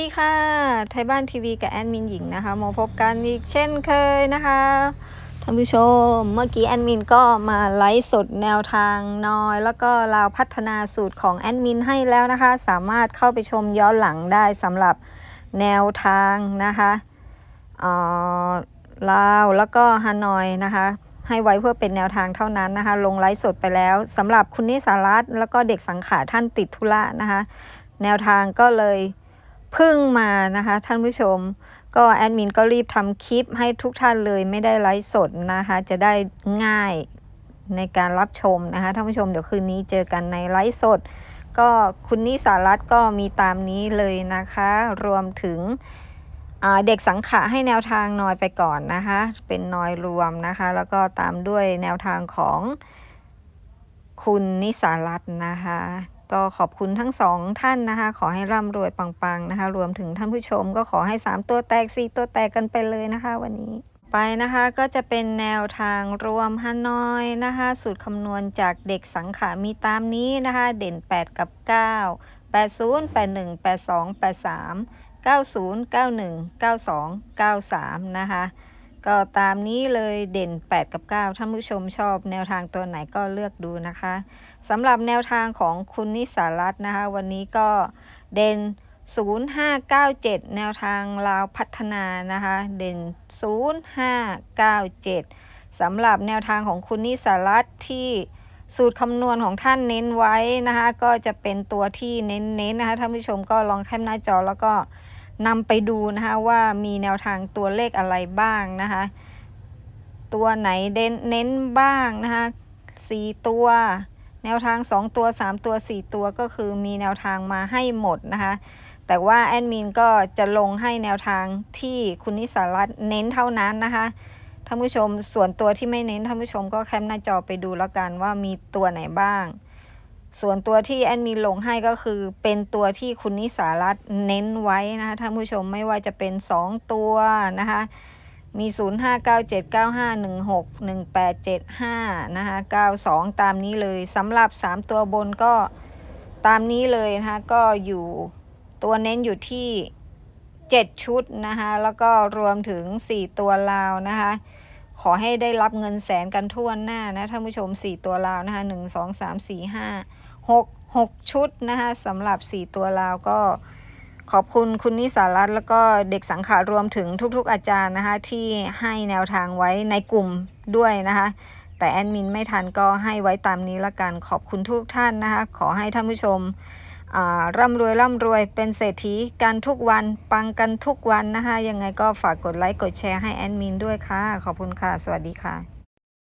ดีค่ะ ไทยบ้านทีวีกับแอดมินหญิงนะคะมาพบกันอีกเช่นเคยนะคะท่านผู้ชมเมื่อกี้แอดมินก็มาไลฟ์สดแนวทางน้อย แล้วก็เราพัฒนาสูตรของแอดมินให้แล้วนะคะ สามารถเข้าไปชมย้อนหลังได้สำหรับแนวทางนะคะเอ่อลาวแล้วก็ฮานอยนะคะให้ไว้เพื่อเป็นแนวทางเท่านั้นนะคะ ลงไลฟ์สดไปแล้วสำหรับคุณนิสารัตน์แล้วก็เด็กสังขารท่านติดธุระนะคะ แนวทางก็เลย เพึ่งมานะคะ ท่านผู้ชม ก็แอดมินก็รีบทำคลิปให้ทุกท่านเลยไม่ได้ไลฟ์สดนะคะ จะได้ง่ายในการรับชมนะคะท่านผู้ชมเดี๋ยวคืนนี้เจอกันในไลฟ์สด ก็คุณนิสารัตก็มีตามนี้เลยนะคะ รวมถึงเด็กสังขะให้แนวทางนอยไปก่อนนะคะ เป็นนอยรวมนะคะ แล้วก็ตามด้วยแนวทางของคุณนิสารัตนะคะ ก็ขอบคุณทั้งสองท่านนะคะ ขอให้ร่ำรวยปังๆนะคะ รวมถึงท่านผู้ชมก็ขอให้ 3 ตัวแตก 4 ตัวแตกกันไปเลยนะคะวันนี้ไปนะคะก็จะเป็นแนวทางรวมฮานอยนะคะสูตรคำนวณจากเด็กสังขามีตามนี้นะคะ เด่น 8 กับ 9 80 81 82 83 90 91 92 93 นะคะ ก็ตามนี้เลยเด่น 8 กับ 9 ท่านผู้ชมชอบแนวทางตัวไหนก็เลือกดูนะคะสำหรับแนวทางของคุณนิสารัตน์นะคะ วันนี้ก็เด่น 0597 แนวทางลาวพัฒนานะคะ เด่น 0597สำหรับแนวทางของคุณนิสารัตน์ที่สูตรคำนวณของท่านเน้นไว้นะคะ ก็จะเป็นตัวที่เน้นๆนนะคะท่านผู้ชมก็ลองแคปหน้าจอแล้วก็ นำไปดูนะคะว่ามีแนวทางตัวเลขอะไรบ้างนะคะ ตัวไหนเด่นเน้นบ้างนะคะสี่ตัว แนวทาง 2 ตัว 3 ตัว 4 ตัวก็คือมีแนวทางมาให้หมดนะคะแต่ว่าแอดมินก็จะลงให้แนวทางที่คุณนิสารัตเน้นเท่านั้นนะคะท่านผู้ชมส่วนตัวที่ไม่เน้นท่านผู้ชมก็แคปหน้าจอไปดูแล้วกันว่ามีตัวไหนบ้าง ส่วนตัวที่แอดมินลงให้ก็คือเป็นตัวที่คุณนิสารัตเน้นไว้นะคะท่านผู้ชมไม่ว่าจะเป็น 2 ตัวนะคะมี 0 5 9 7 9 5 1 6 1 8 7 5นะคะ92 ตามนี้เลยสำหรับ 3 ตัวบนก็ตามนี้เลยนะคะก็อยู่ตัวเน้นอยู่ที่ 7 ชุดนะคะแล้วก็รวมถึง 4 ตัวลาวนะคะ ขอให้ได้รับเงินแสนกันทั่วหน้านะท่านผู้ชม 4 ตัวลาวนะคะ1 2 3 4 5 6 6ชุดนะคะสำหรับ 4 ตัวลาวก็ขอบคุณคุณนิสารัตน์แล้วก็เด็กสังขารวมถึงทุกๆอาจารย์นะคะที่ให้แนวทางไว้ในกลุ่มด้วยนะคะ แต่แอดมินไม่ทันก็ให้ไว้ตามนี้ละกันขอบคุณทุกท่านนะคะ ขอให้ท่านผู้ชม ร่ำรวยร่ำรวยเป็นเศรษฐีกันทุกวันปังกันทุกวันนะคะยังไงก็ฝากกดไลค์กดแชร์ให้แอดมินด้วยค่ะ ขอบคุณค่ะ สวัสดีค่ะ